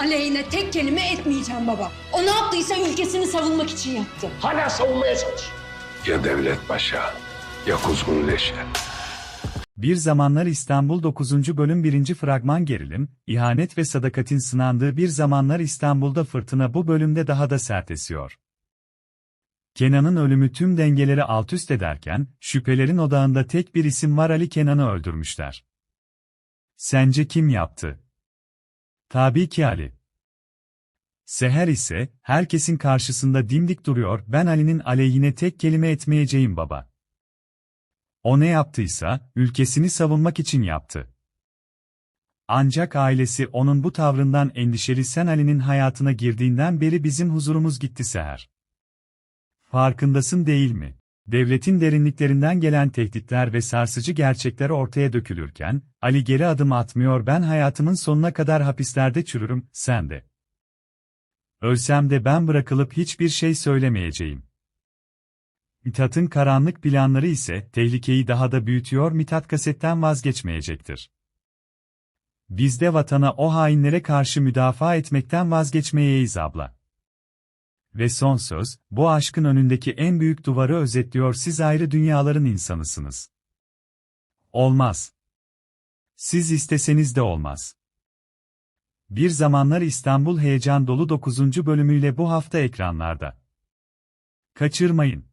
aleyhine tek kelime etmeyeceğim baba. O ne yaptıysa ülkesini savunmak için yaptı. Hala savunmaya çalış. Ya Devlet Paşa, ya Kuzgun Leşe. Bir Zamanlar İstanbul 9. Bölüm 1. Fragman Gerilim, ihanet ve sadakatin sınandığı Bir Zamanlar İstanbul'da fırtına bu bölümde daha da sert esiyor. Kenan'ın ölümü tüm dengeleri altüst ederken, şüphelerin odağında tek bir isim var Ali Kenan'ı öldürmüşler. Sence kim yaptı? Tabii ki Ali. Seher ise, herkesin karşısında dimdik duruyor, ben Ali'nin aleyhine tek kelime etmeyeceğim baba. O ne yaptıysa, ülkesini savunmak için yaptı. Ancak ailesi onun bu tavrından endişeli sen Ali'nin hayatına girdiğinden beri bizim huzurumuz gitti Seher. Farkındasın değil mi? Devletin derinliklerinden gelen tehditler ve sarsıcı gerçekler ortaya dökülürken, Ali geri adım atmıyor ben hayatımın sonuna kadar hapislerde çürürüm, sen de. Ölsem de ben bırakılıp hiçbir şey söylemeyeceğim. Mithat'ın karanlık planları ise tehlikeyi daha da büyütüyor Mithat kasetten vazgeçmeyecektir. Biz de vatana o hainlere karşı müdafaa etmekten vazgeçmeyeyiz abla. Ve son söz, bu aşkın önündeki en büyük duvarı özetliyor siz ayrı dünyaların insanısınız. Olmaz. Siz isteseniz de olmaz. Bir zamanlar İstanbul heyecan dolu 9. bölümüyle bu hafta ekranlarda. Kaçırmayın.